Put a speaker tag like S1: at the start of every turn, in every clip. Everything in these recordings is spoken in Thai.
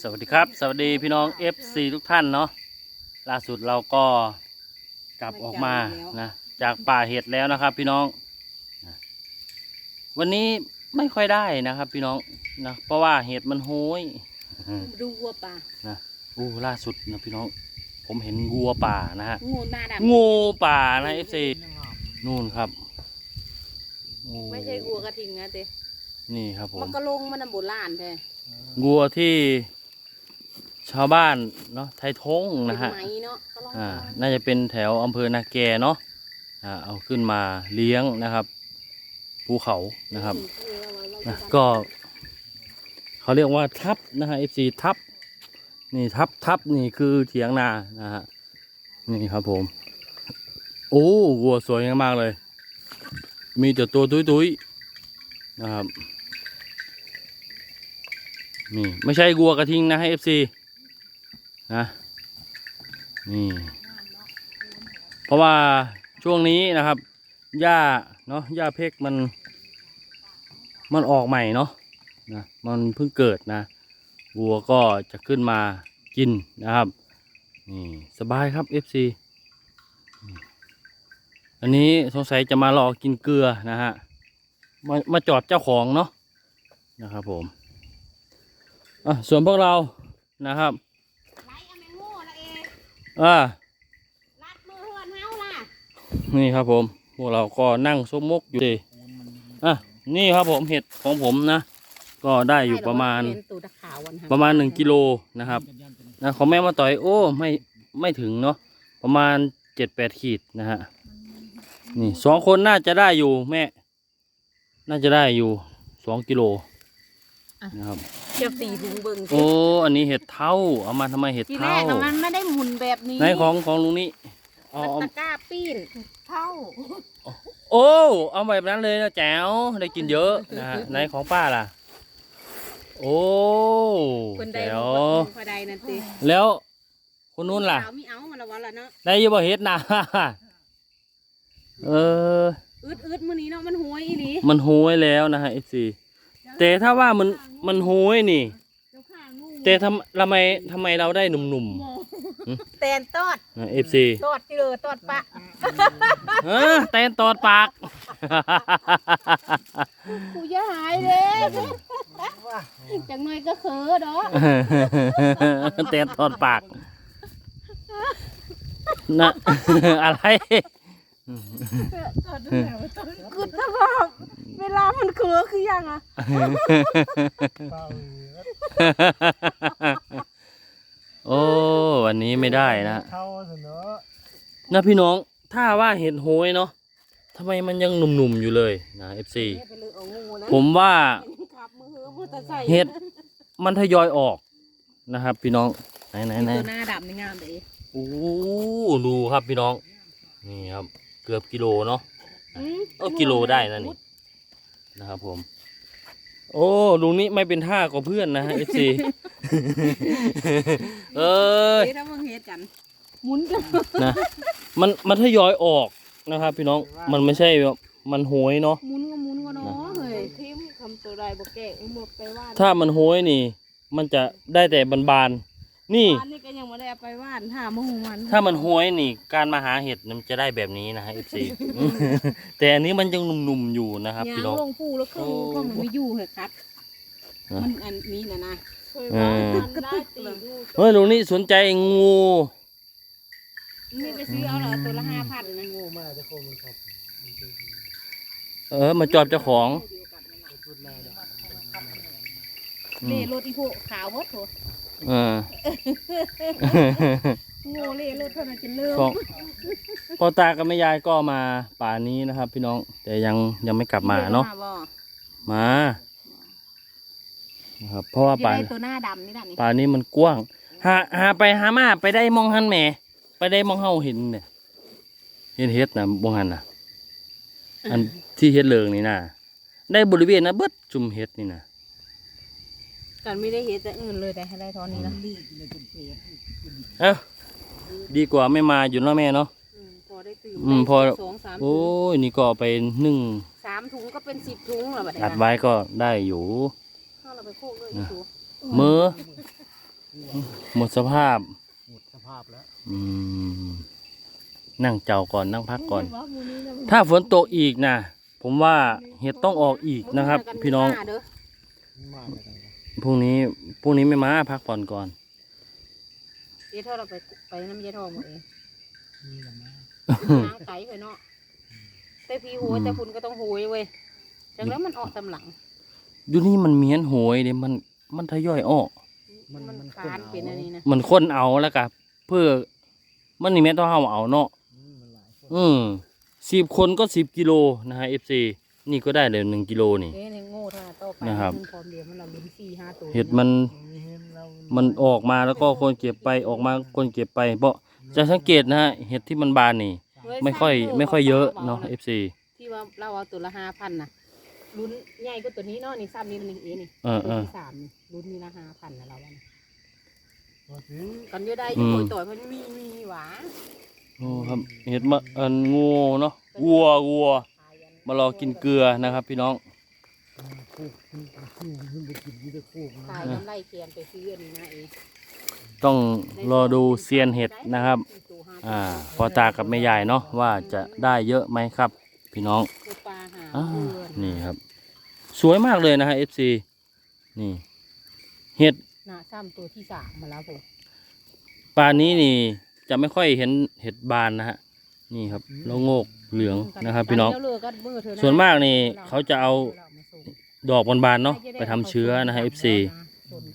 S1: สวัสดีครับ สวัสดีพี่น้อง FC ทุกท่านเนาะล่าสุดเราก็กลับออกมานะจากป่าเห็ดแล้วนะครับ พี่น้องนะวันนี้ไม่ค่อยได้นะครับ พี่น้องนะเพราะว่าเห็ดมันโห้ย
S2: ดูวัวป่า
S1: นะอู้ล่าสุดนะพี่น้อง ผมเห็นงัวป่านะฮะ
S2: งูหน้าดำ
S1: งูป่านะ FC นู่นครับโอ้
S2: ไม่ใช่วัวกระทิงนะเต้
S1: นี่ครับผม
S2: มันก็ลงมันน่ะโบราณแท้
S1: งัวที่ชาวบ้านเนาะไทยทง
S2: เป็
S1: นะ
S2: น
S1: ฮะ
S2: ไหมเนาะก็ลอง
S1: อ่าน่าจะเป็นแถวอำเภอนาแกเนาะอ่าเอาขึ้นมาเลี้ยงนะครับภูเขานะครับนะก็เขาเรียกว่าทับนะฮะ FC ทับนี่ทับทับนี่คือเถียงนานะฮะนี่ครับผมโอ้วัวสวยมากเลย มีแต่ตัวตุ้ยตุ้ยๆนะครับ นี่ ไม่ใช่วัวกระทิงนะให้ FC นะนี่ เพราะว่าช่วงนี้นะครับหญ้าเนาะหญ้าเพกมัน มันออกใหม่เนาะนะมันเพิ่งเกิดนะวัวก็จะขึ้นมากินนะครับ นี่สบายครับ FC นี่อันนี้สงสัยจะมารอกินเกลือนะฮะมามาจอดเจ้าของเนาะนะครับผม อะส่วนพวกเรานะครับ
S2: ไล่เอาแมงโง่ละเอ
S1: อ่า
S2: รัดมือเฮือนเฮาล่ะ
S1: นี่ครับผมพวกเราก็นั่งส้มมกอยู่ดีอะนี่ครับผมเห็ดของผมนะ ก็ได้อยู่ประมาณ
S2: เป็นตูตะขาววัน
S1: ประมาณหนึ่งกิโลนะครับนะของแม่มาต่อยโอ้ไม่ไม่ถึงเนาะประมาณเจ็ดแปดขีดนะฮะนี่สองคนน่าจะได้อยู่แม่ น่าจะได้อยู่สองกิโลนะครับ
S2: เทียบสี่ถุงเบิ่งสิ
S1: โอ้ อันนี้เห็ดเท้าเอามาทำไมเห็ด
S2: ทีแร
S1: เท้าก
S2: น่ะมันไม่ได้หมุนแบบนี้
S1: ในของของลุงนี้เอา
S2: มัน
S1: เอา
S2: ตะกร้าปีนเท่า
S1: โอ้ เอาแบบนั้นเลยนะแจ๋ว ได้กินเยอะนะฮะในของป้าล่ะ โอ้
S2: คนใด
S1: แจ๋ว
S2: คนใดนั่นสิ
S1: แล้วคนนู้นล่ะ
S2: ขาวมีเอามาละวันละเนาะ
S1: ได้อยี่บ่เฮ็ดนะ เออ
S2: อึดอึดมื้อนี้เนาะมันหวยอีหลี
S1: มันโหยแล้วนะฮะ FC แต่ถ้าว่ามันมันโหยนี่
S2: เจ้าข้างู
S1: แต่ทำทำไมทำไมเราได้หนุ่ม
S2: แตนตอด
S1: ๆนะ FC
S2: ตอดที่เลยตอดปะ
S1: เออแตนตอดปาก
S2: กูจะหายเลยจังหน่อยก็เขอดอก
S1: แตนตอดปากนะอะไร
S2: กูจะบอก เวลามันเขอคือยังอะ
S1: โอ้วันนี้ไม่ได้นะ
S3: เท่าเสนอ
S1: นะพี่น้องถ้าว่าเห็ดโหยเนาะทำไมมันยังหนุ่มๆอยู่เลยนะ FC
S2: ไปเลยเอางูนะ
S1: ผมว่า
S2: ขับมือเหือมือตะใส่
S1: เห็ดมันทยอยออกนะครับ พี่น้องไหนไหนไหน
S2: ตัวหน้าดำในงามเลย
S1: โอ้ดูครับพี่น้อง นี่ครับ เกือบกิโลเนาะเออกิโลได้นะนี่ นะครับผม โอ้ลุงนี้ไม่เป็นท่ากับเพื่อนนะฮะ FC เอ้ย
S2: เฮ้ยถ้ามึงเฮ็ดกันหมุนกัน
S1: นะมันมันทยอยออกนะครับ พี่น้องมันไม่ใช่แบบมันโหยเนาะ
S2: หมุนก็หมุนก็เนาะเฮ้ยทิมคำตัวใดบ่แก่หมดไปว่าน
S1: ถ้ามันโหยนี่ มันจะได้แต่บานๆ นี่
S2: บ้านนี่ก็ยังไม่ได้เอาไปว่านถ้ามาหูมัน
S1: ถ้ามันโหยนี่ การมาหาเห็ดมันจะได้แบบนี้นะฮะ FC แต่อันนี้มันยังหนุ่มๆอยู่นะครับ
S2: ยา
S1: พี่
S2: ง
S1: น้อง
S2: ลงปูแล้วก็
S1: โอ้
S2: ก็มันไม่อยู่เหรอครับ
S1: นะ
S2: มันอันนี้นะนะ
S1: เออ
S2: กระตุกเลย
S1: เฮ้ยลุงนี่สนใจงู
S2: นี่ไปซื้อเอาเหรอตัวละห้าพันนะ
S3: งูมาจะโคมันครับ
S1: เออมาจอบเจ้าของ
S3: ชุดหน้าเด้อ
S1: อื
S2: เล่
S1: ม
S2: รถอีพวกขาวหมดโถ
S1: เออ
S2: งูเล่รถเท่านั้นจะเริ่ม
S1: ก็พ่อตากับแม่ยายก็มาป่านี้นะครับ พี่น้องแต่ยังยังไม่กลับมาเนาะ
S2: บ่
S1: มานะครับเพราะว่า
S2: จะ
S1: ป่า
S2: ได้ตัวหน้าดำนี่แหละนี่
S1: ป่านี้มันกว้าง หาหาไปหามาไปได้มองหันแหม่ ไปได้มองเฮาเห็นเนี่ยเห็นเฮ็ดนะมองหันนะอันที่เฮ็ดเลิงนี่นะได้บริเวณนะเบิดจุ่มเฮ็ดนี่นะ
S2: กันไม่ได้เห็นแต่อื่นเลยแต่ให้ได้ตอนนี้นะ
S1: เอ้าดีกว่าไม่มาอยู่เนาะแม่เนาะ
S2: อืมพอได้ตื่น
S1: อืมพอ
S2: สองสาม
S1: โอ้ยนี่ก็เอาไปนึ่ง
S2: สามถุงก็เป็นสิบถุงแล้วบัดนี้
S1: อัด
S2: นะ
S1: ไว้ก็ได้อยู่
S2: เข้าเราไปโคกเลยอีกถุง
S1: มือหมดสภาพ
S3: หมดสภาพแล้ว
S1: อืม นั่งเจ้าก่อนนั่งพักก่อน
S2: ว่ามื้อนี้นะ
S1: ถ้าฝนตกอีกนะผมว่าเห็ดต้องออกอีกนะครับ พี่น้อง
S2: เด้อ
S3: มาเลยกัน
S1: พรุ่งนี้พรุ่งนี้ไม่มาพักผ่อนก่อน
S2: เดี๋ยวถ้าเราไปไปน้ำเยายทองหมดเอง
S3: นี่แหละมา
S2: น้างไก่เคยเนาะแต่พี่โหยแต่คุณก็ต้องโหยเว้ยจากแล้วมันออกตำหลัง
S1: อยู่นี่มันเมียนโหยเดี๋ยวมันมันทยอยออก
S3: มัน
S2: มัน
S3: มัน
S2: คานเป็นอันนี้นะ
S1: มันคนเอาแล้วกับเพื่อมันนี่แม่นต้องเอาเอาเนาะ
S3: อืมมันหลายคน
S1: อืมสิบคนก็สิบกิโลนะฮะ FC นี่ก็ได้เลยหนึ่งกิโลนี่
S2: เด้เนี่ยโง่ท่าต่อไป
S1: นะครับ
S2: มันพร้อมเดียวมันเราลุ้นสี่ห้าตัว
S1: เห็ดมัน
S3: มีเห็นเรา
S1: มันออกมาแล้วก็คนเก็บไปออกมาคนเก็บไปเพราะจะสังเกตนะฮะเห็ดที่มันบานนี่
S2: เว้
S1: ไม่ค่อย
S2: สามตัว
S1: ไม่ค่อยเยอะ
S2: บ
S1: เนาะ FC
S2: ที่ว่าเราเอาตัวละห้าพันน่ะลุ้นใหญ่กว่าตัวนี้เนาะนี่ซ้ำนี่มันนี่เองนี่
S1: เออ
S2: ตัว
S1: เออ
S2: ที่สามนี่ลุ้นนี่ละห้าพันนะเราว่านะ
S3: ว่าสิ
S2: กันเยอะได้อยู่
S1: อืม
S2: โอยต่อยเพราะมีมีหวา
S1: โอ้ครับเห็ดมาอันงูเนาะวัววัว มารอกินเกลือนะครับ พี่น้อง
S3: คูกคูกคูกขึ้นไปกินยี่ตะคูก
S2: ขาย
S3: นะ
S2: น้ำไล่เคียนไปซื้ออันนี้นะเอง
S1: ต้องรอดูเซียนเห็ดนะครับ
S2: ตัวห้
S1: อ่าพอตากับแม่ยายเนาะว่าจะได้เยอะไหมครับ พี่น้อง
S2: ตัวปลาหา
S1: อ่า
S2: เพื่อน
S1: นี่ครับ สวยมากเลยนะฮะ FC นี่ เห็ด
S2: น่ะซ้ำตัวที่สามมาแล้วผม
S1: ปลานี้นี่จะไม่ค่อยเห็นเห็ดบานนะฮะ นี่ครับแล้วโงกเหลืองนะครับ พี่น้อง
S2: เจ้าเลือกก็มือเธอนะ
S1: ส่วนมากนี่เขาจะเอา
S2: เรามาส่ง
S1: ดอกบานๆเนาะไปทำเชื้อนะฮะ FC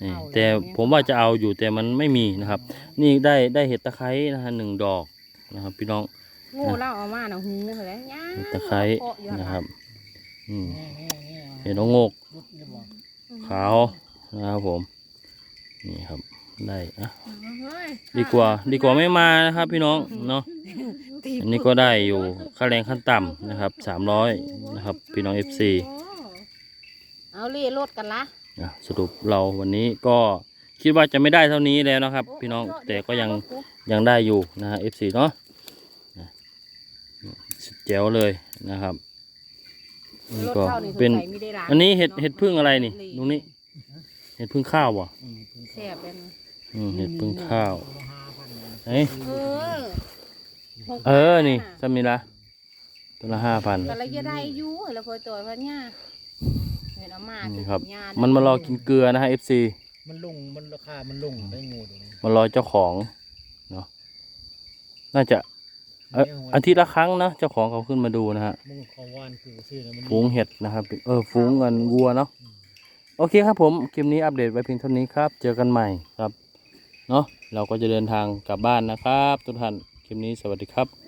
S1: นี่แต่ผมว่าจะเอาอยู่แต่มันไม่มีนะครับ นี่ได้ได้เห็ดตะไคร้นะฮะหนึ่งดอกนะครับ พี่น้อง
S2: โง่เล่าเอามาน่ะหูเห็นไหมย่า
S1: เห็ดตะไคร้
S2: เกาะอยู่
S1: นะครับอืม
S3: แน่แน่แน่
S1: เห็ดนกโงก
S3: รุดเลยบอก
S1: ขาวนะครับผมนี่ครับได้อะดีกว่าดีกว่าไม่มานะครับ พี่น้องเนาะ อันนี้ก็ได้อยู่ค่าแรงขั้นต่ำนะครับสามร้อยนะครับพี่น้อง FC
S2: เอาเล่รถกันละ
S1: อะสรุปเราวันนี้ก็คิดว่าจะไม่ได้เท่านี้แล้วนะครับ พี่น้องแต่ก็ยังยังได้อยู่นะฮะ FC เนาะนะสุดแจ๋วเลยนะครับนี่
S2: รถ
S1: ก็
S2: เข้านี่
S1: เป็น
S2: สงสัยไม่ได้ล้าง
S1: อันนี้เห็ดเห็ดพึ่งอะไรนี่ตรงนี้ เห็ดพึ่งข้าวบ่
S3: อืมเพิ่ง
S2: แซ่บเป็น
S1: อืมเห็ดพึ่งข้าว
S3: ตัวละห้าพันเลย
S1: เฮ้ย
S2: เออหก
S1: เออนี่
S2: พั
S1: สามีละตัวละห้าพัน
S2: แต่ละยะได้อยู่แล้วคอยตัวพันเนี่ยเห็นเอามา
S1: นี่
S2: อ
S1: ครับ
S2: ญาติ
S1: มันมารอกินเกลือนะฮะ FC
S3: มันลงมันราคามันลงได้งูเดี๋ยวนี้
S1: มารอเจ้าของเนาะน่าจะเอ่ออาทิตย์ละครั้งนะเจ้าของเขาขึ้นมาดูนะฮะ
S3: มึงขอวานคือซื้อนะมัน
S1: ฝูงเห็ดนะครับ เออฝูงเงินวัวเนาะโอเคครับผมคลิปนี้อัปเดตไว้เพียงเท่านี้ครับ เจอกันใหม่ครับ เนาะเราก็จะเดินทางกลับบ้านนะครับ ทุกท่าน คลิปนี้สวัสดีครับ